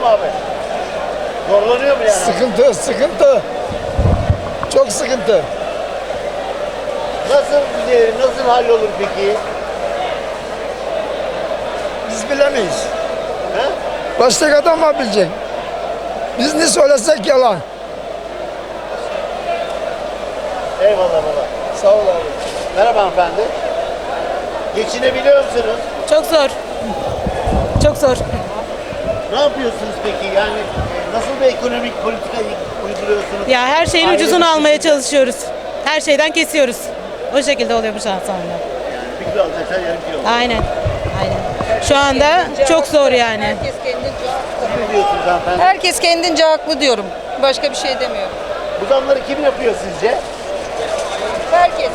mu abi? Zorlanıyor mu yani? Sıkıntı, sıkıntı. Çok sıkıntı. Nasıl giderim, nasıl hallolur peki? Biz bilemeyiz. He? Başka adam var bilecek. Biz ne söylesek yalan. Eyvallah baba. Sağ ol abi. Merhaba hanımefendi. Geçinebiliyor musunuz? Çok zor. Çok zor. Ne yapıyorsunuz peki? Yani e, nasıl bir ekonomik politika uyguluyorsunuz? Ya her şeyin Aile ucuzunu bütçesi- almaya çalışıyoruz. Her şeyden kesiyoruz. O şekilde oluyor bu şans anda. Yani bir kilo alacaksan yarım kilo. Aynen. Aynen. Şu anda çok zor yani. Herkes kendince haklı. Ne diyorsunuz hanımefendi? Herkes kendince haklı diyorum. Başka bir şey demiyorum. Bu zamları kim yapıyor sizce? Herkes.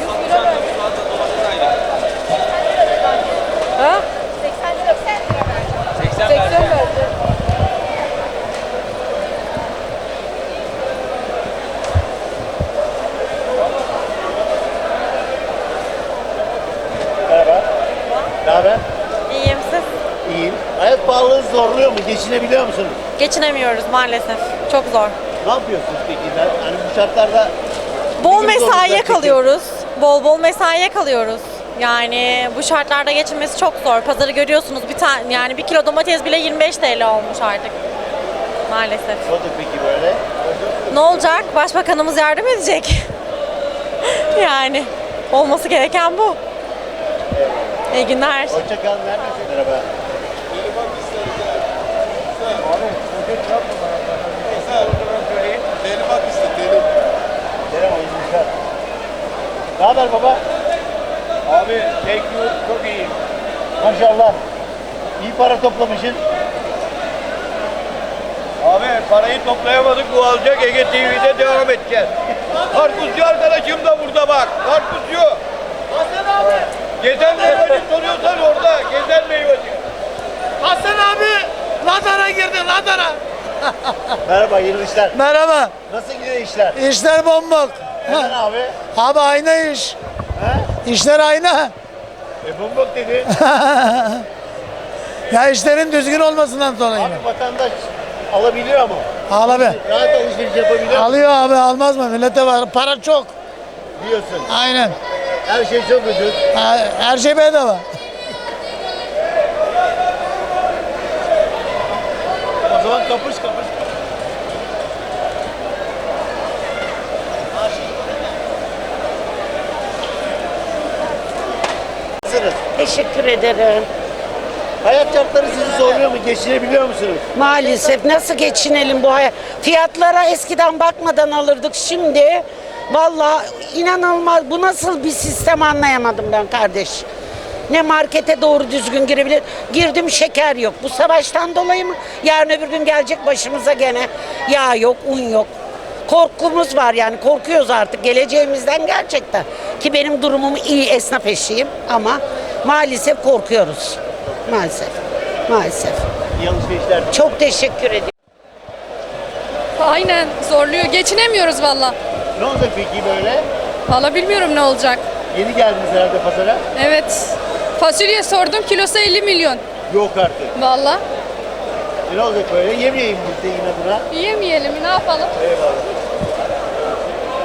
Hayat pahalılığı zorluyor mu? Geçinebiliyor musunuz? Geçinemiyoruz maalesef. Çok zor. Ne yapıyorsunuz peki? Ben, hani bu şartlarda Bol Bizim mesaiye zorluklar kalıyoruz. Bol bol mesaiye kalıyoruz. Yani bu şartlarda geçinmesi çok zor. Pazarı görüyorsunuz bir tane yani bir kilo domates bile 25 TL olmuş artık. Maalesef. ne oldu peki böyle? Ne olacak? Başbakanımız yardım edecek. yani olması gereken bu. İyi günler. Hoşça kalın. Neredesin? Merhaba. Ne haber baba? Abi thank you çok iyi. Maşallah. İyi para toplamışsın. Abi parayı toplayamadık bu alacak Ege TV'de devam edeceğiz. Karpuzcu arkadaşım da burada bak. Karpuzcu. Hasan abi. Gezen meyveci soruyorsan orada. Gezen meyveci. Hasan abi Ladan'a girdi Ladan'a. Merhaba, hayırlı işler. Merhaba. Nasıl gidiyor işler? İşler bombok. Neden abi? Abi aynı iş. He? İşler aynı. E bumbuk dedi. Ya işlerin düzgün olmasından sonra yine. Abi vatandaş alabiliyor mu? Al abi. Rahat alışveriş yapabiliyor? Alıyor abi almaz mı? Millete var. Para çok. Diyorsun. Aynen. Her şey çok ucuz. Ha, Her şey bedava. O zaman kapış kapış. Nasılsınız? Teşekkür ederim. Hayat şartları sizi zorluyor mu? Geçinebiliyor musunuz? Maalesef nasıl geçinelim bu hayat? Fiyatlara eskiden bakmadan alırdık. Şimdi vallahi inanılmaz. Bu nasıl bir sistem anlayamadım ben kardeş. Ne markete doğru düzgün girebilir. Girdim şeker yok. Bu savaştan dolayı mı? Yarın öbür gün gelecek başımıza gene. Yağ yok, un yok. Korkumuz var yani korkuyoruz artık geleceğimizden gerçekten. Ki benim durumum iyi esnaf eşiyim ama maalesef korkuyoruz. Maalesef. Maalesef. İyi alışverişler. Çok teşekkür ediyorum. Aynen zorluyor. Geçinemiyoruz valla. Ne olacak peki böyle? Valla bilmiyorum ne olacak. Yeni geldiniz herhalde pazara. Evet. Fasulye sordum kilosu 50 milyon. Yok artık. Valla. E ne olacak böyle? Yemeyeyim biz de yine buna. Yiyemeyelim ne yapalım? Eyvallah.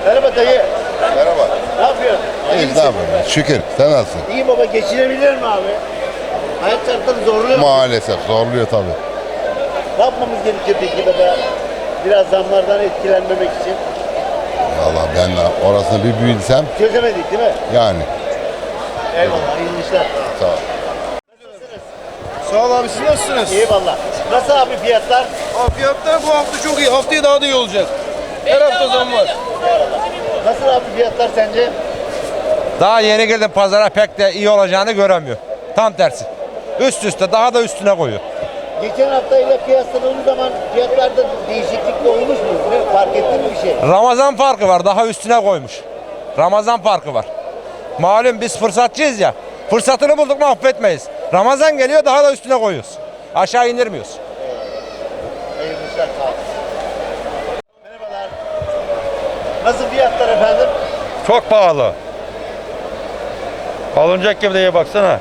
Merhaba dayı. Merhaba. Ne yapıyorsun? İyi ne yapayım? Şükür. Sen nasılsın? İyi baba geçinebilir mi abi? Hayat şartları zorluyor mu? Maalesef zorluyor tabii. Ne yapmamız gerekiyor peki baba? Biraz zamlardan etkilenmemek için. Vallahi ben de orasını bir bilsem Çözemedik değil mi? yani. Eyvallah. Hayırlı işler. Sağ ol. Sağ ol abi siz nasılsınız? Eyvallah. Nasıl abi fiyatlar? Abi fiyatlar bu hafta çok iyi. Haftaya daha da iyi olacak. Her hafta zam var. Nasıl abi fiyatlar sence? Daha yeni geldim pazara pek de iyi olacağını göremiyor. Tam tersi. Üst üste daha da üstüne koyuyor. Geçen haftayla kıyasladığımız zaman fiyatlarda değişiklik de olmuş mu? Ne, fark ettin mi bir şey? Ramazan farkı var daha üstüne koymuş. Ramazan farkı var. Malum biz fırsatçıyız ya. Fırsatını bulduk mu affetmeyiz. Ramazan geliyor daha da üstüne koyuyoruz. Aşağı indirmiyoruz. Hayırlı işler sağ olun. Merhabalar. Nasıl fiyatlar efendim? Çok pahalı. Alınacak gibi diye baksana.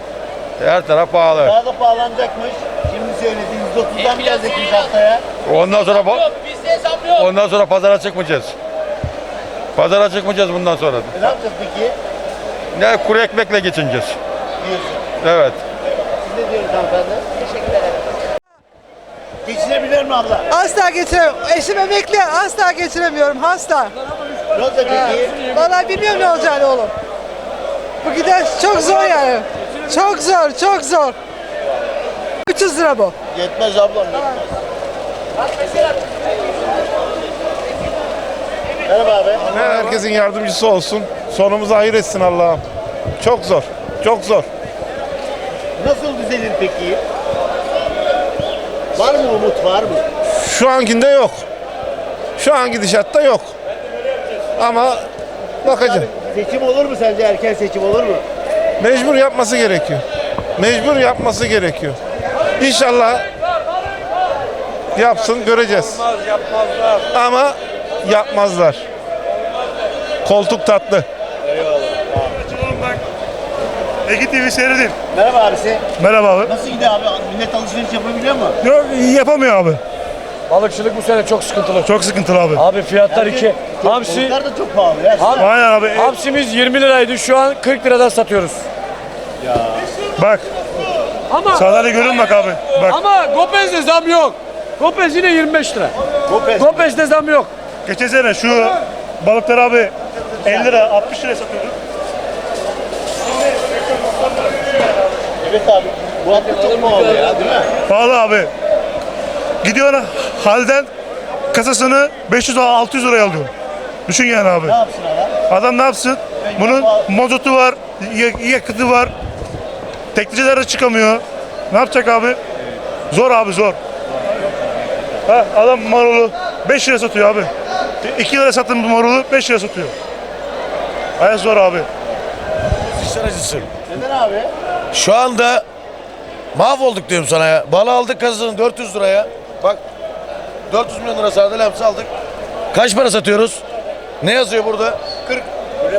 Her taraf pahalı. Daha da pahalanacakmış. Şimdi söyledi 130'dan gelecekmiş haftaya. Ondan sonra pa- ondan sonra pazara çıkmayacağız. Pazara çıkmayacağız bundan sonra. E ne yapacağız peki? Ne kuru ekmekle geçineceğiz. Diyorsun. Evet. Siz ne diyorsunuz hanımefendi? Teşekkür ederim. Geçinebilir mi abla? Asla geçiremiyorum. Eşim emekli asla geçiremiyorum hasta. Ne olacak peki? Vallahi bilmiyorum ne olacağını oğlum. Bu gider çok zor yani. Çok zor, çok zor. 300 lira bu. Yetmez ablam. Yetmez. Merhaba abi. Herkesin yardımcısı olsun. Sonumuzu hayır etsin Allah'ım. Çok zor. Çok zor. Nasıl düzelir peki? Var mı umut var mı? Şu ankinde yok. Şu an gidişatta yok. Ama bakacağım. Seçim olur mu sence? Erken seçim olur mu? Mecbur yapması gerekiyor. Mecbur yapması gerekiyor. İnşallah yapsın göreceğiz. Ama yapmazlar. Koltuk tatlı. Ege TV seyredin. Merhaba abisi. Merhaba abi. Nasıl gidiyor abi? Millet alışveriş yapabiliyor mu? Yok yapamıyor abi. Balıkçılık bu sene çok sıkıntılı. Çok sıkıntılı abi. Abi fiyatlar iki. Hamsi, Balıklar da çok pahalı ya. Aynen abi. hamsimiz 20 liraydı. Şu an 40 liradan satıyoruz. Bak. Ama Sağdan görün bak abi. Bak. ama Gopez'de zam yok. Gopez yine 25 lira. Gopez. Gopez'de zam yok. Geçen sene şu balıklar abi 50 lira 60 lira satıyorduk. Evet abi. Bu hafta çok pahalı ya değil mi? Pahalı abi. Gidiyor halden kasasını 500 lira 600 liraya alıyor. Düşün yani abi. Ne yapsın adam? Adam ne yapsın? Bunun mozotu var, ya- yakıtı var. Tekniciler de çıkamıyor. Ne yapacak abi? Zor abi zor. Ha, adam marulu 5 lira satıyor abi. 2 lira sattığım marulu 5 lira satıyor. Hayat zor abi. İşler acısı. Neden abi? Şu anda mahvolduk diyorum sana ya. Balı aldık kazığını 400 liraya. Bak 400 milyon lira sardalya hamsi aldık. Kaç para satıyoruz? Ne yazıyor burada? 40.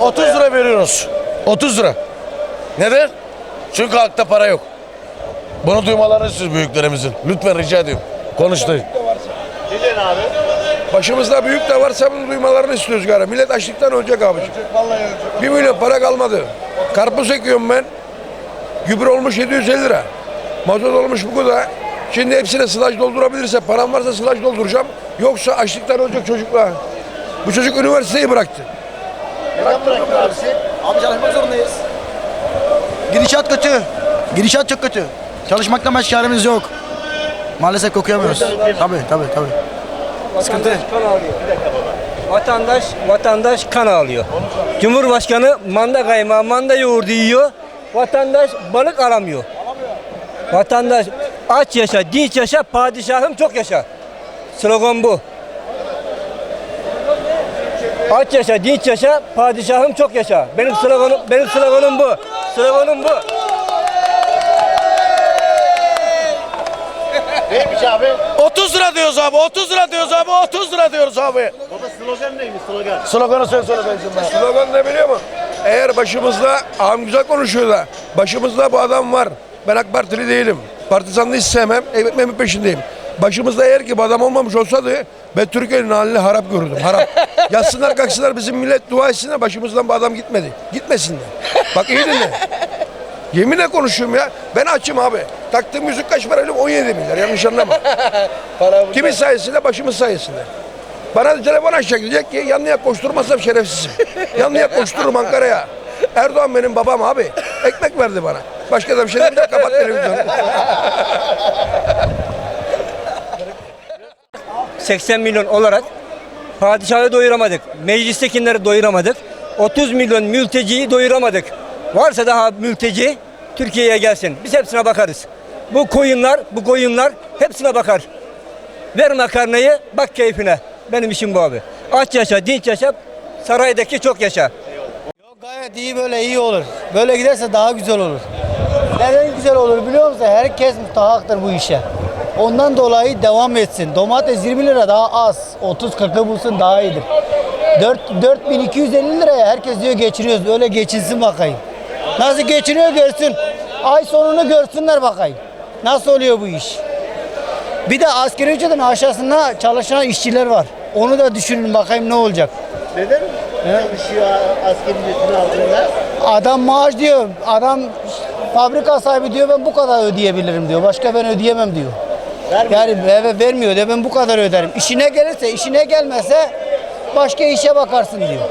30 lira veriyoruz. 30 lira. Neden? Çünkü halkta para yok. Bunu duymalarını istiyoruz büyüklerimizin. Lütfen rica ediyorum. Konuştayım. Neden abi? Başımızda büyük de varsa bunu duymalarını istiyoruz gari. Millet açlıktan ölecek abiciğim. Vallahi ölecek. Bir milyon para kalmadı. Karpuz ekiyorum ben. Gübre olmuş 750 lira. Mazot olmuş bu kadar. Şimdi hepsine sılaj doldurabilirse, param varsa sılaj dolduracağım. Yoksa açlıktan ölecek çocuklar. Bu çocuk üniversiteyi bıraktı. Neden bıraktın abisi? Abi çalışmak zorundayız. Gidişat kötü. Gidişat çok kötü. Çalışmaktan başka çaremiz yok. Maalesef kokuyamıyoruz. Tabii tabii tabii. Sıkıntı. Vatandaş vatandaş kan ağlıyor. Cumhurbaşkanı manda kaymağı, manda yoğurdu yiyor. Vatandaş balık alamıyor. Vatandaş aç yaşa, dinç yaşa, padişahım çok yaşa. Slogan bu. Aç yaşa, dinç yaşa, padişahım çok yaşa. Benim sloganım, benim sloganım bu. Sloganım bu. Neymiş abi? 30 lira diyoruz abi. 30 lira diyoruz abi. 30 lira diyoruz abi. Baba slogan neymiş slogan? Sloganı söyle söyle ben şimdi. Slogan ne biliyor musun? Eğer başımızda, ağam güzel konuşuyor da, başımızda bu adam var. Ben AK Partili değilim. Partizanlığı hiç sevmem, ekmeğimin peşindeyim. Başımızda eğer ki adam olmamış olsaydı ben Türkiye'nin halini harap görürdüm. Harap. Yatsınlar kalksınlar bizim millet dua etsinler başımızdan bu adam gitmedi. Gitmesinler. Bak iyi dinle. Yeminle konuşuyorum ya. Ben açım abi. Taktığım müzik kaç para öyle 17 milyar yanlış anlama. Kimin sayesinde? Başımız sayesinde. Bana telefon açacak diyecek ki yanlıya koşturmazsam şerefsizim. yanlıya koştururum Ankara'ya. Erdoğan benim babam abi. Ekmek verdi bana. Başka da bir şey demeyeceğim. Kapat televizyonu. 80 milyon olarak padişahı doyuramadık. Meclistekileri doyuramadık. 30 milyon mülteciyi doyuramadık. Varsa daha mülteci Türkiye'ye gelsin. Biz hepsine bakarız. Bu koyunlar, bu koyunlar hepsine bakar. Ver makarnayı, bak keyfine. Benim işim bu abi. Aç yaşa, dinç yaşa, saraydaki çok yaşa. Gayet iyi böyle iyi olur. Böyle giderse daha güzel olur. Neden güzel olur biliyor musun? Herkes mustahaktır bu işe. Ondan dolayı devam etsin. Domates 20 lira daha az. 30-40'ı bulsun daha iyidir. 4, 4250 liraya herkes diyor geçiriyoruz. Öyle geçinsin bakayım. Nasıl geçiniyor görsün. Ay sonunu görsünler bakayım. Nasıl oluyor bu iş? Bir de asgari ücretin aşağısında çalışan işçiler var. Onu da düşünün bakayım ne olacak. Neden çalışıyor askeri ücretini aldığında? Adam maaş diyor, adam fabrika sahibi diyor ben bu kadar ödeyebilirim diyor. Başka ben ödeyemem diyor. Vermiyor. Yani evet vermiyor diyor ben bu kadar öderim. İşine gelirse işine gelmezse başka işe bakarsın diyor.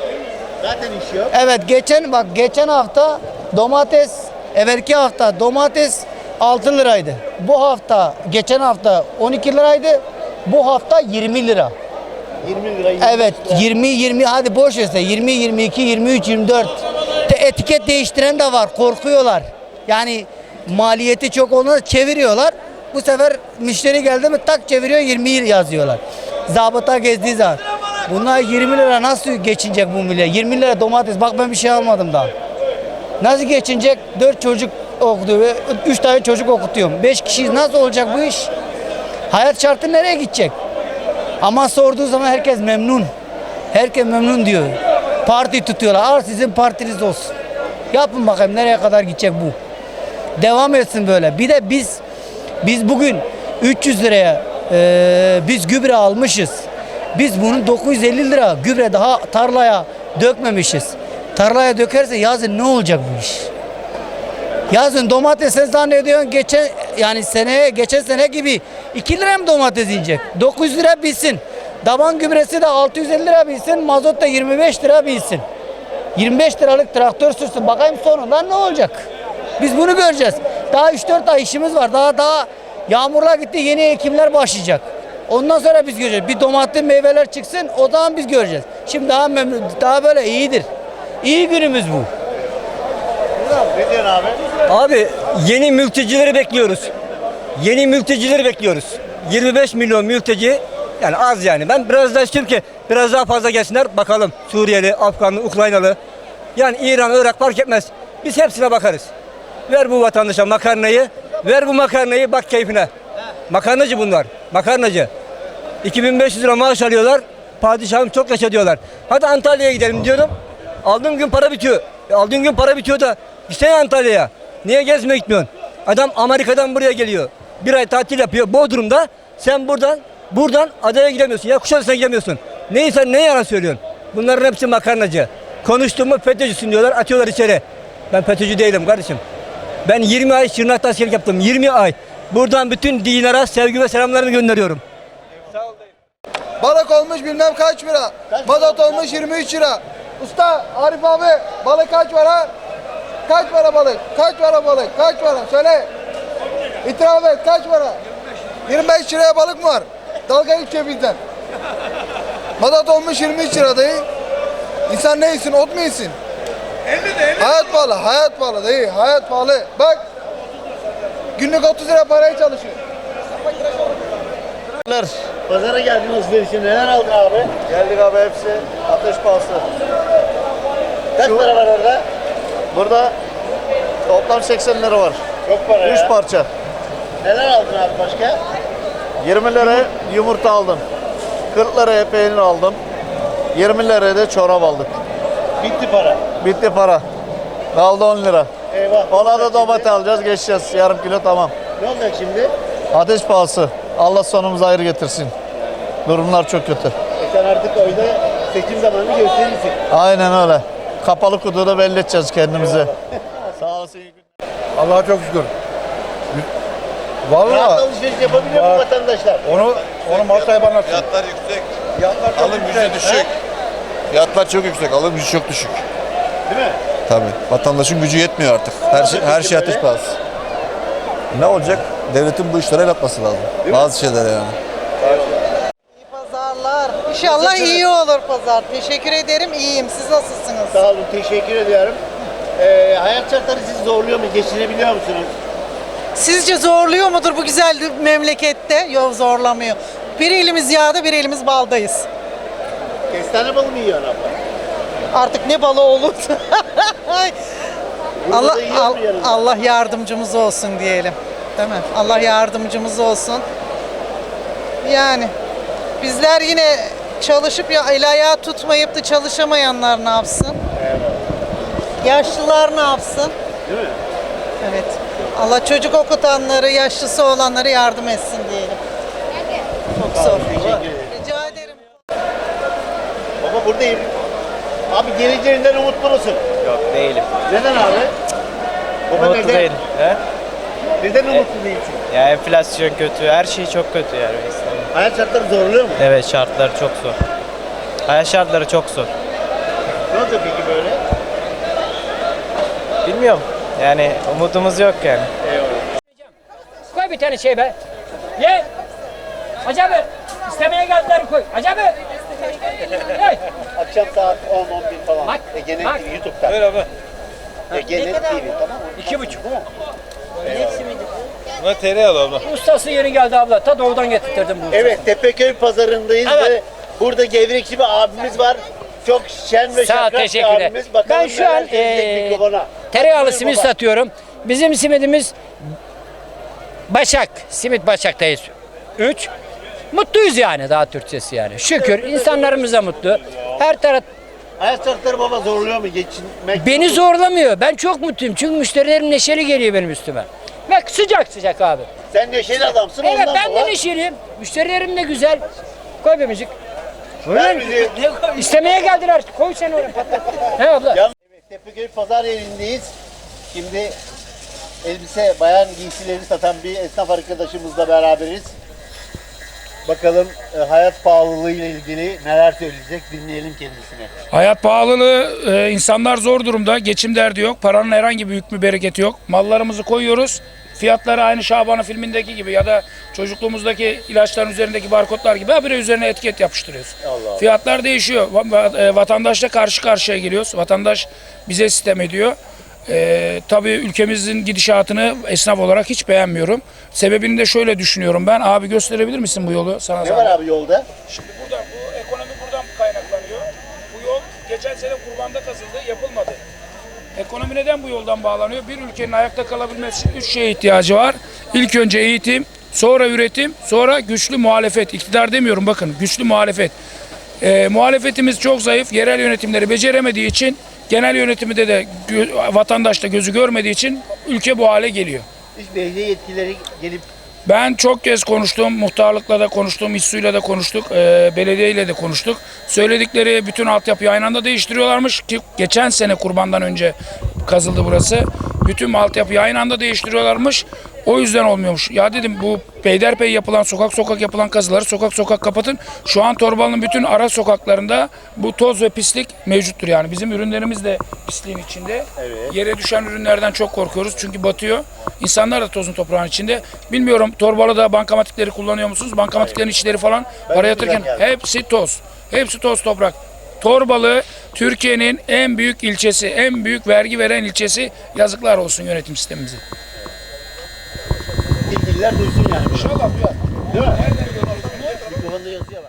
Zaten iş yok. Evet geçen bak geçen hafta domates evvelki hafta domates 6 liraydı. Bu hafta geçen hafta 12 liraydı. Bu hafta 20 lira. 20 lira. 25 Evet lira. 20 20 hadi boş verse 20 22 23 24. De etiket değiştiren de var. Korkuyorlar. Yani maliyeti çok onu çeviriyorlar. Bu sefer müşteri geldi mi tak çeviriyor 20 yazıyorlar. Zabıta gezdiği zaman. Bunlar 20 lira nasıl geçinecek bu millet? 20 lira domates. Bak ben bir şey almadım daha. Nasıl geçinecek? 4 çocuk okutuyor. 3 tane çocuk okutuyorum. 5 kişi nasıl olacak bu iş? Hayat şartı nereye gidecek? Ama sorduğu zaman herkes memnun. Herkes memnun diyor. Parti tutuyorlar. Al sizin partiniz olsun. Yapın bakayım nereye kadar gidecek bu. Devam etsin böyle. Bir de biz biz bugün 300 liraya e, biz gübre almışız. Biz bunun 950 lira gübre daha tarlaya dökmemişiz. Tarlaya dökerse yazın ne olacak bu iş? Yazın domates sen zannediyorsun geçen yani seneye geçen sene gibi 2 lira mı domates inecek? 900 lira bilsin. Daban gübresi de 650 lira bilsin. Mazot da 25 lira bilsin. 25 liralık traktör sürsün. Bakayım sonunda ne olacak? Biz bunu göreceğiz. Daha 3-4 ay işimiz var. Daha daha yağmurlar gitti yeni ekimler başlayacak. Ondan sonra biz göreceğiz. Bir domates meyveler çıksın o zaman biz göreceğiz. Şimdi daha memnun, daha böyle iyidir. İyi günümüz bu. Ne diyorsun abi? Abi yeni mültecileri bekliyoruz. Yeni mültecileri bekliyoruz. 25 milyon mülteci yani az yani. Ben biraz daha istiyorum ki biraz daha fazla gelsinler bakalım. Suriyeli, Afganlı, Ukraynalı. Yani İran, Irak fark etmez. Biz hepsine bakarız. Ver bu vatandaşa makarnayı. Ver bu makarnayı bak keyfine. Makarnacı bunlar. Makarnacı. 2500 lira maaş alıyorlar. Padişahım çok yaşa diyorlar. Hadi Antalya'ya gidelim diyorum. Aldığın gün para bitiyor. E, aldığın gün para bitiyor da gitsene Antalya'ya. Niye gezmeye gitmiyorsun? Adam Amerika'dan buraya geliyor. Bir ay tatil yapıyor Bodrum'da. Sen buradan buradan adaya gidemiyorsun. Ya Kuşadası'na gidemiyorsun. Neyi sen ne yalan söylüyorsun? Bunların hepsi makarnacı. Konuştuğumu FETÖ'cüsün diyorlar atıyorlar içeri. Ben FETÖ'cü değilim kardeşim. Ben 20 ay Şırnak'ta askerlik yaptım. 20 ay. Buradan bütün dinara sevgi ve selamlarımı gönderiyorum. Balık olmuş bilmem kaç lira. Mazot olmuş 23 lira. Usta Arif abi balık kaç para? Kaç para balık? Kaç para balık? Kaç para? Söyle. İtiraf et kaç para? 25 liraya balık mı var? Dalga geçiyor bizden. Mazot olmuş 23 lira dayı. İnsan ne yesin? Ot mu yesin? Hayat pahalı, hayat pahalı dayı, hayat pahalı. Bak, günlük 30 lira paraya çalışıyor. Pazara geldin alışverişe neler aldın abi? Geldik abi hepsi ateş pahası. Kaç para var orada? Burada toplam 80 lira var. Çok para 3 ya. parça. Neler aldın abi başka? 20 liraya yumurta aldım. 40 liraya peynir aldım. 20 liraya da çorap aldık. Bitti para. Bitti para. Kaldı 10 lira. Eyvah. Ona da domates alacağız geçeceğiz. Yarım kilo tamam. Ne olacak şimdi? Ateş pahası. Allah sonumuzu ayrı getirsin. Durumlar çok kötü. E sen artık oyda seçim zamanını gösterirsin. Aynen öyle. Kapalı kutuda belli edeceğiz kendimizi. Sağ olasın. iyi günler. Allah'a çok şükür. Rahat Vallahi alışveriş yapabiliyor mu Var. vatandaşlar? onu onu masaya bana Fiyatlar yüksek. Fiyatlar çok Alım gücü yüksek. düşük. Fiyatlar çok yüksek. Alım gücü çok düşük. Değil mi? Tabii. Vatandaşın gücü yetmiyor artık. Her şey her şey ateş pahası. Ne olacak? Devletin bu işlere el atması lazım. Bazı şeyler yani. Pazarlar. İnşallah iyi olur pazar. Teşekkür ederim. İyiyim. Siz nasılsınız? Sağ olun, teşekkür ediyorum. Ee, hayat şartları sizi zorluyor mu? Geçinebiliyor musunuz? Sizce zorluyor mudur bu güzel memlekette? Yok zorlamıyor. Bir elimiz yağda, bir elimiz baldayız. Kestane balı mı yiyorsun abla? Artık ne balı olur. Burada Allah da yiyor Al- yanında? Allah yardımcımız olsun diyelim. Değil mi? Allah yardımcımız olsun. Yani bizler yine çalışıp ya el ayağı tutmayıp da çalışamayanlar ne yapsın? Yaşlılar ne yapsın? Değil mi? Evet. Allah çocuk okutanları, yaşlısı olanları yardım etsin diyelim. Çok zor. Ederim. Baba buradayım. Abi geleceğinden umutlu musun? Yok değilim. Neden abi? Baba Umutlu neden? değilim. He? Neden umutlu değilsin? Ya enflasyon kötü, her şey çok kötü yani İstanbul. Hayat şartları zorluyor mu? Evet şartları çok zor. Hayat şartları çok zor. Ne olacak peki böyle? Bilmiyorum. Yani umudumuz yok yani. Koy bir tane şey be. Ye. Hacı abi. istemeye geldiler koy. Hey. Akşam saat 10-11 falan. Bak, Egenet bak. TV YouTube'da. Merhaba. Egenet TV tamam mı? İki buçuk. Buna tereyağı abla. Ustası yeni geldi abla. Ta doğudan getirttirdim bu. Evet Tepeköy pazarındayız Evet. ve burada gevrekçi bir abimiz var. Çok şen ve Sağ şakrak bir teşekkürler. abimiz. Bakalım Ben şu an, mikrofona. Tereyağlı simit baba. satıyorum. Bizim simidimiz Başak. Simit Başak'tayız. Üç. Mutluyuz yani daha Türkçesi yani. Şükür insanlarımız da mutlu. Her taraf Hayat şartları baba zorluyor mu geçinmek? beni zorlamıyor. Ben çok mutluyum. Çünkü müşterilerim neşeli geliyor benim üstüme. Ve sıcak sıcak abi. Sen neşeli adamsın Evet ondan ben baba. de neşeliyim. Müşterilerim de güzel. Koy bir müzik. Ver bizi. İstemeye geldiler. Koy sen oraya patlat. He abla. Evet, Tepeköy pazar yerindeyiz. Şimdi elbise, bayan giysileri satan bir esnaf arkadaşımızla beraberiz. Bakalım e, hayat pahalılığı ile ilgili neler söyleyecek dinleyelim kendisine. Hayat pahalılığı, e, insanlar zor durumda. Geçim derdi yok. Paranın herhangi bir hükmü bereketi yok. Mallarımızı koyuyoruz. Fiyatları aynı Şaban'ın filmindeki gibi ya da çocukluğumuzdaki ilaçların üzerindeki barkodlar gibi habire üzerine etiket yapıştırıyoruz. Allah Allah. Fiyatlar değişiyor. Va- va- e, Vatandaşla karşı karşıya geliyoruz. Vatandaş bize sistem ediyor. Ee, tabii ülkemizin gidişatını esnaf olarak hiç beğenmiyorum. Sebebini de şöyle düşünüyorum ben. Abi gösterebilir misin bu yolu? Sana Ne var abi yolda? Şimdi burada bu ekonomi buradan kaynaklanıyor. Bu yol geçen sene kurbanda kazıldı, yapılmadı. Ekonomi neden bu yoldan bağlanıyor? Bir ülkenin ayakta kalabilmesi için üç şeye ihtiyacı var. İlk önce eğitim, sonra üretim, sonra güçlü muhalefet. İktidar demiyorum bakın, güçlü muhalefet. Ee, muhalefetimiz çok zayıf, yerel yönetimleri beceremediği için, genel yönetimde de gö- vatandaş da gözü görmediği için ülke bu hale geliyor. Hiç belediye yetkileri gelip Ben çok kez konuştum, muhtarlıkla da konuştum, İSSU'yla da konuştuk, e, belediyeyle de konuştuk. Söyledikleri bütün altyapıyı aynı anda değiştiriyorlarmış ki geçen sene kurbandan önce kazıldı burası. Bütün altyapıyı aynı anda değiştiriyorlarmış. O yüzden olmuyormuş. Ya dedim bu Beylerbeyi yapılan sokak sokak yapılan kazıları sokak sokak kapatın. Şu an Torbalı'nın bütün ara sokaklarında bu toz ve pislik mevcuttur yani. Bizim ürünlerimiz de pisliğin içinde. Yere düşen ürünlerden çok korkuyoruz çünkü batıyor. İnsanlar da tozun toprağın içinde. Bilmiyorum Torbalı'da bankamatikleri kullanıyor musunuz? Bankamatiklerin içleri falan para yatırırken hepsi toz. Hepsi toz toprak. Torbalı Türkiye'nin en büyük ilçesi, en büyük vergi veren ilçesi. Yazıklar olsun yönetim sistemimize. Yetkililer duysun yani. İnşallah duyar. Değil mi? Mikrofonda yazıyor bak.